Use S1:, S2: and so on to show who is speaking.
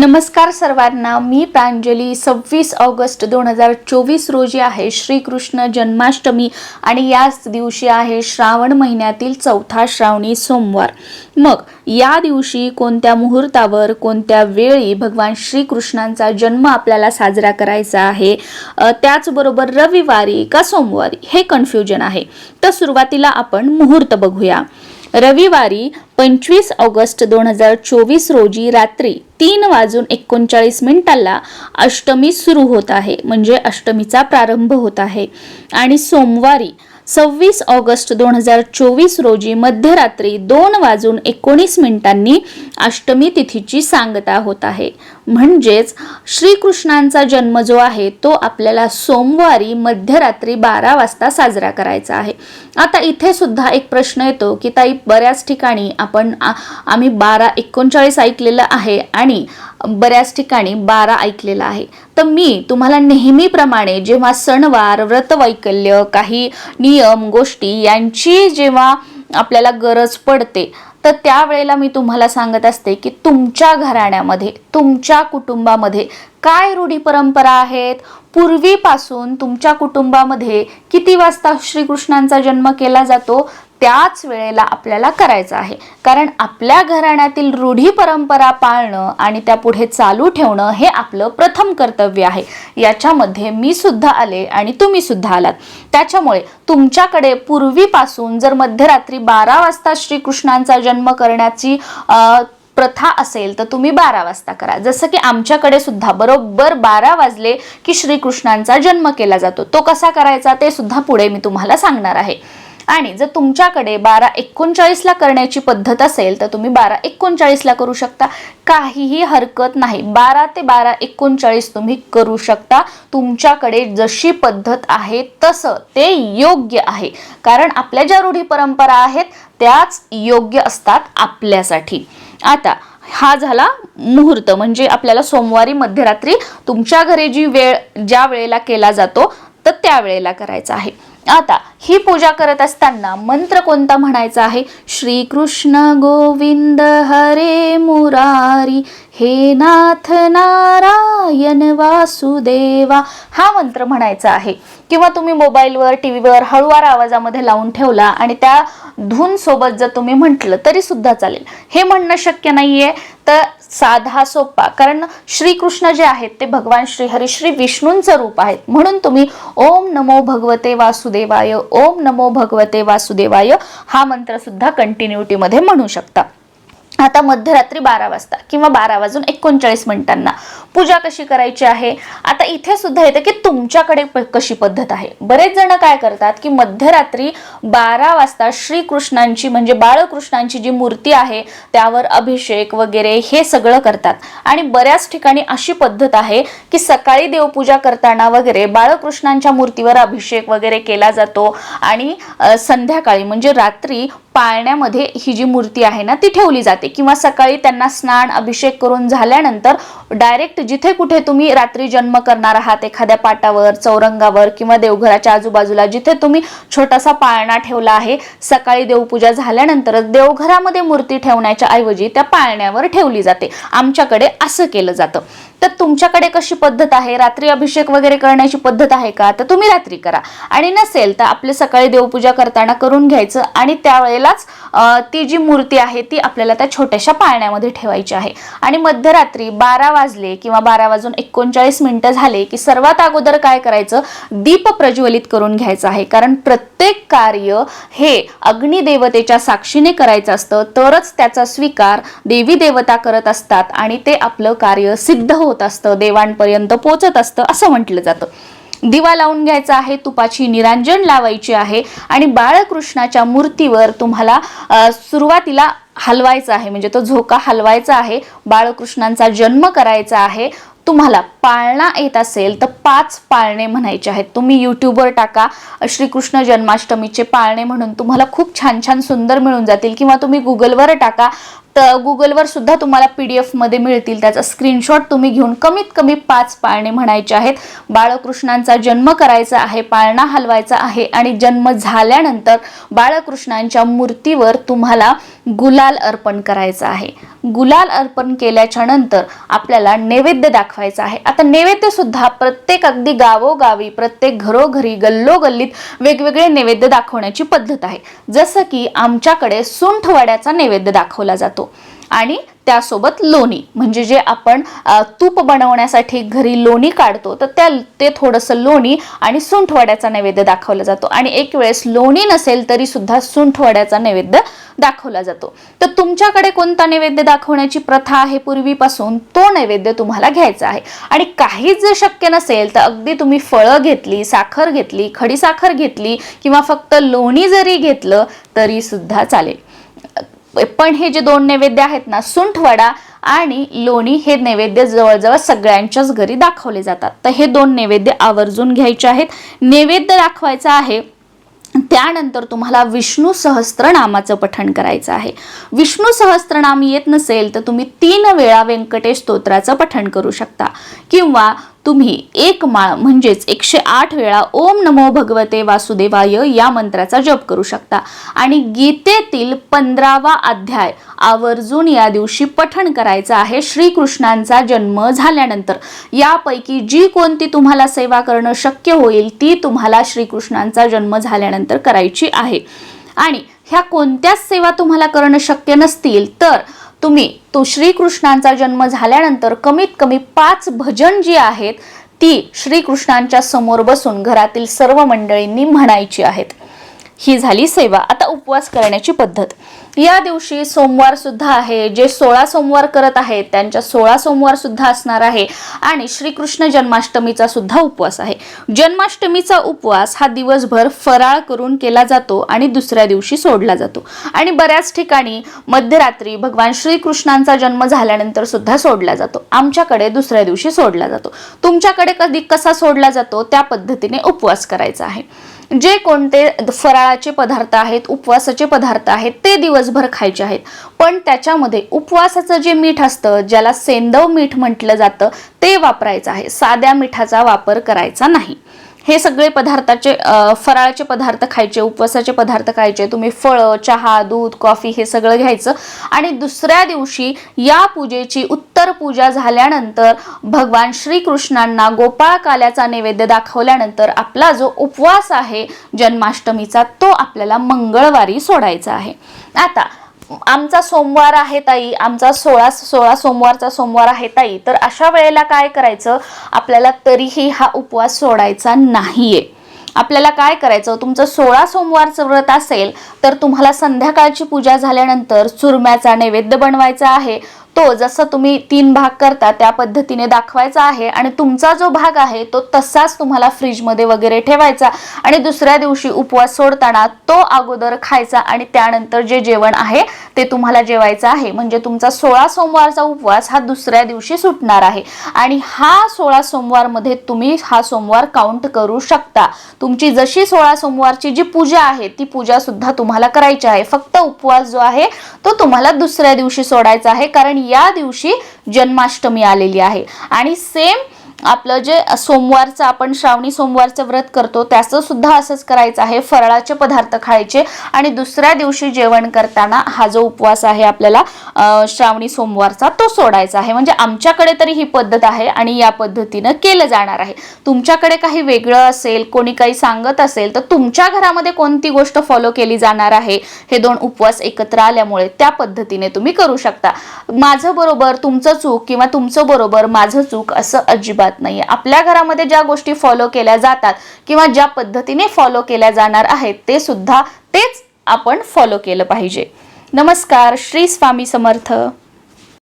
S1: नमस्कार सर्वांना. मी प्रांजली. सव्वीस ऑगस्ट दोन हजार चोवीस रोजी आहे श्रीकृष्ण जन्माष्टमी आणि याच दिवशी आहे श्रावण महिन्यातील चौथा श्रावणी सोमवार. मग या दिवशी कोणत्या मुहूर्तावर कोणत्या वेळी भगवान श्रीकृष्णांचा जन्म आपल्याला साजरा करायचा आहे? त्याचबरोबर रविवारी का सोमवारी? हे कन्फ्युजन आहे. तर सुरुवातीला आपण मुहूर्त बघूया. रविवारी पंचवीस ऑगस्ट दोन हजार चोवीस रोजी रात्री तीन वाजून एकोणचाळीस मिनिटाला अष्टमी सुरू होत आहे. म्हणजे अष्टमीचा प्रारंभ होत आहे. आणि सोमवारी सव्वीस ऑगस्ट दोन हजार चोवीस रोजी मध्यरात्री दोन वाजून एकोणीस मिनिटांनी अष्टमी तिथीची सांगता होत आहे. म्हणजेच श्रीकृष्णांचा जन्म जो आहे तो आपल्याला सोमवारी मध्यरात्री बारा वाजता साजरा करायचा आहे. आता इथे सुद्धा एक प्रश्न येतो की ताई बऱ्याच ठिकाणी आपण आम्ही बारा एकोणचाळीस ऐकलेलं आहे आणि बऱ्याच ठिकाणी बारा ऐकलेलं आहे. तर मी तुम्हाला नेहमीप्रमाणे जेव्हा सणवार व्रतवैकल्य काही नियम गोष्टी यांची जेव्हा आपल्याला गरज पडते तर त्यावेळेला मी तुम्हाला सांगत असते की तुमच्या घराण्यामध्ये तुमच्या कुटुंबामध्ये काय रूढी परंपरा आहेत? पूर्वीपासून तुमच्या कुटुंबामध्ये किती वाजता श्रीकृष्णांचा जन्म केला जातो? त्याच वेळेला आपल्याला करायचं आहे. कारण आपल्या घराण्यातील रूढी परंपरा पाळणं आणि त्या पुढे चालू ठेवणं हे आपलं प्रथम कर्तव्य आहे. याच्यामध्ये मी सुद्धा आले आणि तुम्ही सुद्धा आलात. त्याच्यामुळे तुमच्याकडे पूर्वीपासून जर मध्यरात्री बारा वाजता श्रीकृष्णांचा जन्म करण्याची प्रथा असेल तर तुम्ही बारा वाजता करा. जसं की आमच्याकडे सुद्धा बरोबर बारा वाजले की श्रीकृष्णांचा जन्म केला जातो. तो कसा करायचा ते सुद्धा पुढे मी तुम्हाला सांगणार आहे. आणि जर तुमच्याकडे बारा एकोणचाळीसला करण्याची पद्धत असेल तर तुम्ही बारा एकोणचाळीसला करू शकता. काहीही हरकत नाही. बारा ते बारा एकोणचाळीस तुम्ही करू शकता. तुमच्याकडे जशी पद्धत आहे तसं ते योग्य आहे. कारण आपल्या ज्या रूढी परंपरा आहेत त्याच योग्य असतात आपल्यासाठी. आता हा झाला मुहूर्त. म्हणजे आपल्याला सोमवारी मध्यरात्री तुमच्या घरी जी वेळ ज्या वेळेला केला जातो तर त्या वेळेला करायचा आहे. आता ही पूजा करत असताना मंत्र कोणता म्हणायचा आहे? श्रीकृष्ण गोविंद हरे मुरारी हे नाथ नारायण वासुदेवा हा मंत्र म्हणायचा आहे. किंवा तुम्ही मोबाईलवर टी व्हीवर हळुवार आवाजामध्ये लावून ठेवला आणि त्या धून सोबत जर तुम्ही म्हटलं तरी सुद्धा चालेल. हे म्हणणं शक्य नाही आहे तर साधा सोपा. कारण श्रीकृष्ण जे आहेत ते भगवान श्रीहरी श्री विष्णूंचं रूप आहेत. म्हणून तुम्ही ओम नमो भगवते वासुदेवाय ओम नमो भगवते वासुदेवाय. हा मंत्र सुद्धा कंटिन्युटीमध्ये म्हणू शकता. आता मध्यरात्री बारा वाजता किंवा बारा वाजून एकोणचाळीस मिनिटांना. पूजा कशी करायची आहे? आता इथे सुद्धा येतं की तुमच्याकडे कशी पद्धत आहे? बरेच जण काय करतात की मध्यरात्री बारा वाजता श्रीकृष्णांची म्हणजे बाळकृष्णांची जी मूर्ती आहे त्यावर अभिषेक वगैरे हे सगळं करतात. आणि बऱ्याच ठिकाणी अशी पद्धत आहे की सकाळी देवपूजा करताना वगैरे बाळकृष्णांच्या मूर्तीवर अभिषेक वगैरे केला जातो आणि संध्याकाळी म्हणजे रात्री पाळण्यामध्ये ही जी मूर्ती आहे ना ती ठेवली जाते. किंवा सकाळी त्यांना स्नान अभिषेक करून झाल्यानंतर डायरेक्ट जिथे कुठे तुम्ही रात्री जन्म करणार आहात एखाद्या पाटावर चौरंगावर किंवा देवघराच्या आजूबाजूला जिथे तुम्ही छोटासा पाळणा ठेवला आहे सकाळी देवपूजा झाल्यानंतरच देवघरामध्ये मूर्ती ठेवण्याच्या ऐवजी त्या पाळण्यावर ठेवली जाते. आमच्याकडे असं केलं जातं. तर तुमच्याकडे कशी पद्धत आहे? रात्री अभिषेक वगैरे करण्याची पद्धत आहे का? तर तुम्ही रात्री करा. आणि नसेल तर आपले सकाळी देवपूजा करताना करून घ्यायचं आणि त्यावेळेला वेळेलाच ती जी मूर्ती आहे ती आपल्याला त्या छोट्याशा पाळण्यामध्ये ठेवायची आहे. आणि मध्यरात्री बारा वाजले किंवा बारा वाजून एकोणचाळीस मिनिटं झाले की सर्वात अगोदर काय करायचं? दीप प्रज्वलित करून घ्यायचं आहे. कारण प्रत्येक कार्य हे अग्निदेवतेच्या साक्षीने करायचं असतं तरच त्याचा स्वीकार देवी देवता करत असतात आणि ते आपलं कार्य सिद्ध होत असतं देवांपर्यंत पोचत असतं असं म्हटलं जातं. दिवा लावून घ्यायचा आहे तुपाची निरांजन लावायची आहे आणि बाळकृष्णाच्या मूर्तीवर तुम्हाला सुरुवातीला हलवायचा आहे. म्हणजे तो झोका हलवायचा आहे बाळकृष्णांचा जन्म करायचा आहे. तुम्हाला पाळणा येत असेल तर पाच पाळणे म्हणायचे आहेत. तुम्ही यूट्यूबवर टाका श्रीकृष्ण जन्माष्टमीचे पाळणे म्हणून तुम्हाला खूप छान छान सुंदर मिळून जातील. किंवा तुम्ही गुगलवर टाका तर गुगलवर सुद्धा तुम्हाला पी डी एफमध्ये मिळतील. त्याचा स्क्रीनशॉट तुम्ही घेऊन कमीत कमी पाच पाळणे म्हणायचे आहेत. बाळकृष्णांचा जन्म करायचा आहे पाळणा हलवायचा आहे आणि जन्म झाल्यानंतर बाळकृष्णांच्या मूर्तीवर तुम्हाला गुलाल अर्पण करायचं आहे. गुलाल अर्पण केल्याच्यानंतर आपल्याला नैवेद्य दाखवायचा आहे. आता नैवेद्य सुद्धा प्रत्येक अगदी गावोगावी प्रत्येक घरोघरी गल्लोगल्लीत वेगवेगळे नैवेद्य दाखवण्याची पद्धत आहे. जसं की आमच्याकडे सुंठवाड्याचा नैवेद्य दाखवला जातो. आणि त्यासोबत लोणी म्हणजे जे आपण तूप बनवण्यासाठी घरी लोणी काढतो तर त्या ते थोडंसं लोणी आणि सुंठवड्याचा नैवेद्य दाखवला जातो. आणि एक वेळेस लोणी नसेल तरी सुद्धा सुंठवड्याचा नैवेद्य दाखवला जातो. तर तुमच्याकडे कोणता नैवेद्य दाखवण्याची प्रथा आहे पूर्वीपासून? तो नैवेद्य तुम्हाला घ्यायचा आहे. आणि काहीच जर शक्य नसेल तर अगदी तुम्ही फळं घेतली साखर घेतली खडीसाखर घेतली किंवा फक्त लोणी जरी घेतलं तरी सुद्धा चालेल. पण हे जे दोन नैवेद्य आहेत ना सुंठवडा आणि लोणी हे नैवेद्य जवळजवळ सगळ्यांच्याच घरी दाखवले जातात. तर हे दोन नैवेद्य आवर्जून घ्यायचे आहेत. नैवेद्य दाखवायचा आहे त्यानंतर तुम्हाला विष्णू सहस्त्रनामाचं पठण करायचं आहे. विष्णू सहस्त्रनाम येत नसेल तर तुम्ही तीन वेळा व्यंकटेश स्तोत्राचं पठण करू शकता. किंवा तुम्ही एक माळ म्हणजेच एकशे आठ वेळा ओम नमो भगवते वासुदेवाय या मंत्राचा जप करू शकता. आणि गीतेतील पंधरावा अध्याय आवर्जून या दिवशी पठण करायचं आहे. श्रीकृष्णांचा जन्म झाल्यानंतर यापैकी जी कोणती तुम्हाला सेवा करणं शक्य होईल ती तुम्हाला श्रीकृष्णांचा जन्म झाल्यानंतर करायची आहे. आणि ह्या कोणत्याच सेवा तुम्हाला करणं शक्य नसतील तर तुम्ही तो श्रीकृष्णांचा जन्म झाल्यानंतर कमीत कमी पाच भजन जी आहेत ती श्रीकृष्णांच्या समोर बसून घरातील सर्व मंडळींनी म्हणायची आहेत. ही झाली सेवा. आता उपवास करण्याची पद्धत. या दिवशी सोमवार सुद्धा आहे. जे सोळा सोमवार करत आहेत त्यांच्या सोळा सोमवार सुद्धा असणार आहे. आणि श्रीकृष्ण जन्माष्टमीचा सुद्धा उपवास आहे. जन्माष्टमीचा उपवास हा दिवसभर फराळ करून केला जातो आणि दुसऱ्या दिवशी सोडला जातो. आणि बऱ्याच ठिकाणी मध्यरात्री भगवान श्रीकृष्णांचा जन्म झाल्यानंतर सुद्धा सोडला जातो. आमच्याकडे दुसऱ्या दिवशी सोडला जातो. तुमच्याकडे कधी कसा सोडला जातो? त्या पद्धतीने उपवास करायचा आहे. जे कोणते फराळाचे पदार्थ आहेत उपवासाचे पदार्थ आहेत ते दिवसभर खायचे आहेत. पण त्याच्यामध्ये उपवासाचं जे मीठ असतं ज्याला सेंदव मीठ म्हटलं जातं ते वापरायचं आहे. साध्या मिठाचा वापर करायचा नाही. हे सगळे पदार्थाचे फराळाचे पदार्थ खायचे उपवासाचे पदार्थ खायचे तुम्ही फळं चहा दूध कॉफी हे सगळं घ्यायचं. आणि दुसऱ्या दिवशी या पूजेची उत्तर पूजा झाल्यानंतर भगवान श्रीकृष्णांना गोपाळ काल्याचा नैवेद्य दाखवल्यानंतर आपला जो उपवास आहे जन्माष्टमीचा तो आपल्याला मंगळवारी सोडायचा आहे. आता आमचा सोमवार आहे ताई. आमचा सोळा सोळा सोमवारचा सोमवार आहे ताई. तर अशा वेळेला काय करायचं? आपल्याला तरीही हा उपवास सोडायचा नाहीये. आपल्याला काय करायचं? तुमचं सोळा सोमवारचं व्रत असेल तर तुम्हाला संध्याकाळची पूजा झाल्यानंतर चुरम्याचा नैवेद्य बनवायचा आहे. तो जसं तुम्ही तीन भाग करता त्या पद्धतीने दाखवायचा आहे आणि तुमचा जो भाग आहे तो तसाच तुम्हाला फ्रीजमध्ये वगैरे ठेवायचा आणि दुसऱ्या दिवशी उपवास सोडताना तो अगोदर खायचा आणि त्यानंतर जे जेवण आहे ते तुम्हाला जेवायचं आहे. म्हणजे तुमचा सोळा सोमवारचा उपवास हा दुसऱ्या दिवशी सुटणार आहे. आणि हा सोळा सोमवारमध्ये तुम्ही हा सोमवार काउंट करू शकता. तुमची जशी सोळा सोमवारची जी पूजा आहे ती पूजा सुद्धा तुम्हाला करायची आहे. फक्त उपवास जो आहे तो तुम्हाला दुसऱ्या दिवशी सोडायचा आहे. कारण या दिवशी जन्माष्टमी आलेली आहे. आणि सेम आपलं जे सोमवारचं आपण श्रावणी सोमवारचं व्रत करतो त्याचं सुद्धा असंच करायचं आहे. फराळाचे पदार्थ खायचे आणि दुसऱ्या दिवशी जेवण करताना हा जो उपवास आहे आपल्याला श्रावणी सोमवारचा तो सोडायचा आहे. म्हणजे आमच्याकडे तरी ही पद्धत आहे आणि या पद्धतीनं केलं जाणार आहे. तुमच्याकडे काही वेगळं असेल कोणी काही सांगत असेल तर तुमच्या घरामध्ये कोणती गोष्ट फॉलो केली जाणार आहे? हे दोन उपवास एकत्र आल्यामुळे त्या पद्धतीने तुम्ही करू शकता. माझं बरोबर तुमचं चूक किंवा तुमचं बरोबर माझं चूक असं अजिबात नाहीये. आपल्या घरामध्ये ज्या गोष्टी फॉलो केल्या जातात किंवा ज्या पद्धतीने फॉलो केल्या जाणार आहेत ते सुद्धा तेच आपण फॉलो केलं पाहिजे. नमस्कार श्री स्वामी समर्थ.